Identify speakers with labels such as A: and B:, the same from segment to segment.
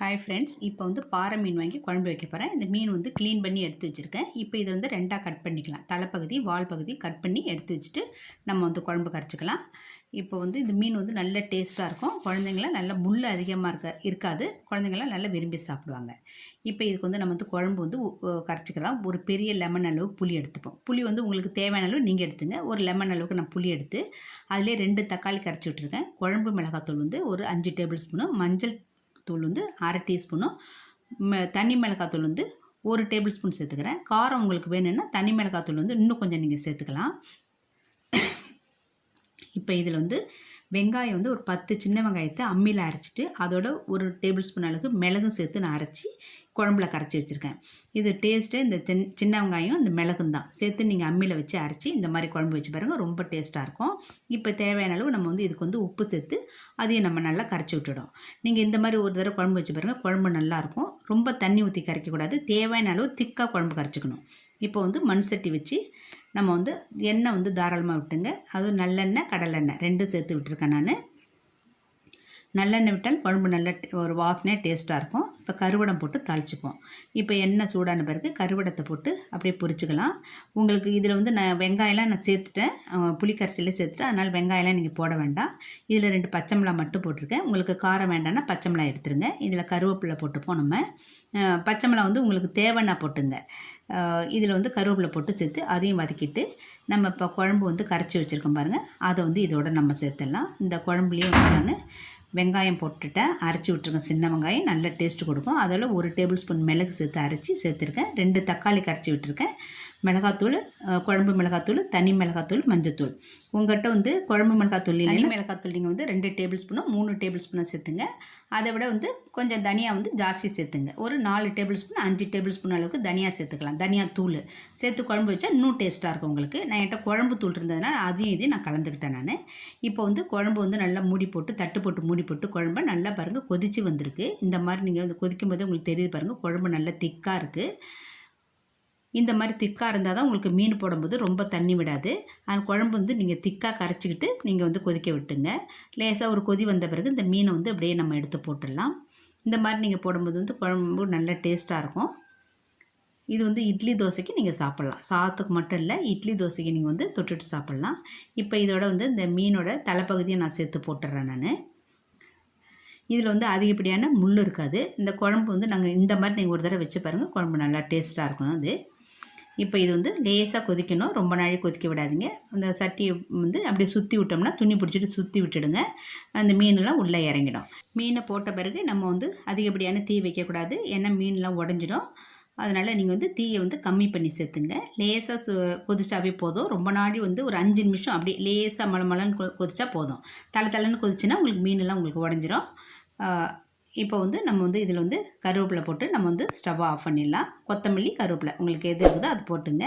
A: Hi friends இப்போ வந்து பாறை மீன் வாங்கி குழம்பு வைக்க போகிறேன் இந்த மீன் வந்து க்ளீன் பண்ணி எடுத்து வச்சுருக்கேன். இப்போ இதை வந்து ரெண்டாக கட் பண்ணிக்கலாம். தலைப்பகுதி வால் பகுதி கட் பண்ணி எடுத்து வச்சுட்டு நம்ம வந்து குழம்பு கரைச்சிக்கலாம். இப்போ வந்து இந்த மீன் வந்து நல்ல டேஸ்ட்டாக இருக்கும். குழந்தைங்களாம் நல்ல முள் அதிகமாக இருக்க இருக்காது. குழந்தைங்களாம் நல்லா விரும்பி சாப்பிடுவாங்க. இப்போ இதுக்கு வந்து நம்ம வந்து குழம்பு வந்து கரைச்சிக்கலாம். ஒரு பெரிய லெமன் அளவுக்கு புளி எடுத்துப்போம். புளி வந்து உங்களுக்கு தேவையான அளவு நீங்கள் எடுத்துங்க. ஒரு லெமன் அளவுக்கு நான் புளி எடுத்து அதிலே ரெண்டு தக்காளி கரைச்சி விட்ருக்கேன் குழம்பு மிளகாத்தூள் வந்து ஒரு அஞ்சு டேபிள் ஸ்பூனு மஞ்சள் தூள் வந்து அரை டீஸ்பூனும் தனி மிளகாத்தூள் வந்து ஒரு டேபிள் ஸ்பூன் சேர்த்துக்கிறேன். காரம் உங்களுக்கு வேணும்னா தனி மிளகாத்தூள் வந்து இன்னும் கொஞ்சம் நீங்கள் சேர்த்துக்கலாம். இப்போ இதில் வந்து வெங்காயம் வந்து ஒரு பத்து சின்ன வெங்காயத்தை அம்மியில் அரைச்சிட்டு அதோட ஒரு டேபிள் ஸ்பூன் அளவுக்கு மிளகும் சேர்த்து நான் அரைச்சி குழம்புல கரைச்சி வச்சுருக்கேன். இது டேஸ்ட்டு இந்த சின் சின்ன வெங்காயம் இந்த மிளகும் தான். சேர்த்து நீங்கள் அம்மியில் வச்சு அரைச்சி இந்த மாதிரி குழம்பு வச்சு பாருங்கள் ரொம்ப டேஸ்ட்டாக இருக்கும். இப்போ தேவையான அளவு நம்ம வந்து இதுக்கு வந்து உப்பு சேர்த்து அதையும் நம்ம நல்லா கரைச்சி விட்டுடும் நீங்கள் இந்த மாதிரி ஒரு தடவை குழம்பு வச்சு பாருங்கள் குழம்பு நல்லாயிருக்கும் ரொம்ப தண்ணி ஊற்றி கரைக்கக்கூடாது. தேவையான அளவு திக்காக குழம்பு கரைச்சிக்கணும். இப்போ வந்து மண் சட்டி வச்சு நம்ம வந்து எண்ணெய் வந்து தாராளமாக விட்டுங்க. அதுவும் நல்லெண்ணெய் கடலெண்ணெய் ரெண்டும் சேர்த்து விட்டுருக்கேன் நான். நல்லெண்ணெய் விட்டால் குழம்பு நல்ல ஒரு வாசனையாக டேஸ்ட்டாக இருக்கும். இப்போ கருவடம் போட்டு தாளிச்சுப்போம். இப்போ எண்ணெய் சூடான பிறகு கருவடத்தை போட்டு அப்படியே பொரிச்சுக்கலாம். உங்களுக்கு இதில் வந்து நான் வெங்காயம்லாம் நான் சேர்த்துட்டேன். புளிக்கரிசியில் சேர்த்துட்டேன். அதனால் வெங்காயம்லாம் நீங்கள் போட வேண்டாம். இதில் ரெண்டு பச்சை மிளகா மட்டும் போட்டிருக்கேன். உங்களுக்கு காரம் வேண்டாம்னா பச்சை மிளகா எடுத்துருங்க. இதில் கருவேப்பிலை போட்டுப்போம் நம்ம. பச்சை மிளகா வந்து உங்களுக்கு தேவைன்னா போட்டுங்க. இதில் வந்து கருவேப்பிலை போட்டு சேர்த்து அதையும் வதக்கிட்டு நம்ம இப்போ குழம்பு வந்து கரைச்சி வச்சுருக்கோம் பாருங்கள் அதை வந்து இதோட நம்ம சேர்த்துடலாம். இந்த குழம்புலேயும் வந்து நான் வெங்காயம் போட்டுட்டேன். அரைச்சி விட்ருங்க சின்ன வெங்காயம் நல்ல டேஸ்ட்டு கொடுக்கும். அதில் ஒரு டேபிள் ஸ்பூன் மிளகு சேர்த்து அரைச்சி சேர்த்துருக்கேன். ரெண்டு தக்காளி கரைச்சி விட்டுருக்கேன். மிளகாத்தூள் குழம்பு மிளகாத்தூள் தனி மிளகாத்தூள் மஞ்சத்தூள். உங்கள்கிட்ட வந்து குழம்பு மிளகாத்தூள் தனி மிளகாத்தூள் நீங்கள் வந்து ரெண்டு டேபிள் ஸ்பூனும் மூணு டேபிள் ஸ்பூனும் சேர்த்துங்க. அதை விட வந்து கொஞ்சம் தனியாக வந்து ஜாஸ்தி சேர்த்துங்க. ஒரு நாலு டேபிள் ஸ்பூன் அஞ்சு டேபிள் ஸ்பூன் அளவுக்கு தனியாக சேர்த்துக்கலாம். தனியா தூள். சேர்த்து குழம்பு வச்சா இன்னும் டேஸ்ட்டாக இருக்கும் உங்களுக்கு. நான் என்கிட்ட குழம்பு தூள் இருந்ததுனால அதையும் இதையும் நான் கலந்துக்கிட்டேன் நான். இப்போ வந்து குழம்பு வந்து நல்லா மூடி போட்டு தட்டு போட்டு மூடி போட்டு குழம்பு நல்லா பாருங்கள் கொதித்து வந்திருக்கு. இந்த மாதிரி நீங்கள் வந்து கொதிக்கும் போது உங்களுக்கு தெரியுது பாருங்கள் குழம்பு நல்லா திக்காக இருக்குது இந்த மாதிரி திக்காக இருந்தால் தான் உங்களுக்கு மீன் போடும்போது ரொம்ப தண்ணி விடாது. அந்த குழம்பு வந்து நீங்கள் திக்காக கரைச்சிக்கிட்டு நீங்கள் வந்து கொதிக்க விட்டுங்க லேசாக ஒரு கொதி வந்த பிறகு இந்த மீனை வந்து அப்படியே நம்ம எடுத்து போட்டுடலாம். இந்த மாதிரி நீங்கள் போடும்போது வந்து குழம்பு நல்ல டேஸ்ட்டாக இருக்கும். இது வந்து இட்லி தோசைக்கு நீங்கள் சாப்பிட்லாம். சாதத்துக்கு மட்டும் இல்லை இட்லி தோசைக்கு நீங்கள் வந்து தொட்டுட்டு சாப்பிட்லாம். இப்போ இதோட வந்து இந்த மீனோட தலைப்பகுதியை நான் சேர்த்து போட்டுடுறேன் நான். இதில் வந்து அதிகப்படியான முள் இருக்காது. இந்த குழம்பு வந்து நாங்கள் இந்த மாதிரி நீங்கள் ஒரு தடவை வச்சு பாருங்கள் குழம்பு நல்லா டேஸ்ட்டாக இருக்கும். அது இப்போ இது வந்து லேசாக கொதிக்கணும். ரொம்ப நாளை கொதிக்க விடாதீங்க. அந்த சட்டியை வந்து அப்படியே சுற்றி விட்டோம்னா துணி பிடிச்சிட்டு சுற்றி விட்டுடுங்க. அந்த மீனெல்லாம் உள்ளே இறங்கிடும். மீனை போட்ட பிறகு நம்ம வந்து அதிகப்படியான தீ வைக்கக்கூடாது. ஏன்னா மீன்லாம் உடஞ்சிடும். அதனால் நீங்கள் வந்து தீயை வந்து கம்மி பண்ணி சேர்த்துங்க. லேசாக சு கொதிச்சாவே போதும். ரொம்ப நாடி வந்து ஒரு அஞ்சு நிமிஷம் அப்படியே லேசாக மலமலன்னு கொ கொதிச்சா போதும். தலை தலைன்னு கொதிச்சுன்னா உங்களுக்கு மீனெல்லாம் உங்களுக்கு உடஞ்சிரும். இப்போ வந்து நம்ம வந்து இதில் வந்து கருவேப்பிலை போட்டு நம்ம வந்து ஸ்டவ்வை ஆஃப் பண்ணிடலாம். கொத்தமல்லி கருவேப்பிலை. உங்களுக்கு எது இருக்குதோ அது போட்டுங்க.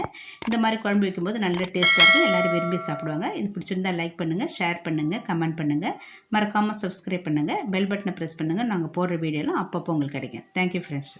A: இந்த மாதிரி குழம்பு வைக்கும்போது நல்ல டேஸ்ட்டாக இருக்கும். எல்லோரும் விரும்பி சாப்பிடுவாங்க. இது பிடிச்சிருந்தா லைக் பண்ணுங்கள் ஷேர் பண்ணுங்கள் கமெண்ட் பண்ணுங்கள் மறக்காமல் சப்ஸ்கிரைப் பண்ணுங்கள் பெல் பட்டனை ப்ரெஸ் பண்ணுங்கள் நாங்கள் போடுற வீடியோலாம் அப்பப்போ உங்களுக்கு கிடைக்கும். Thank you friends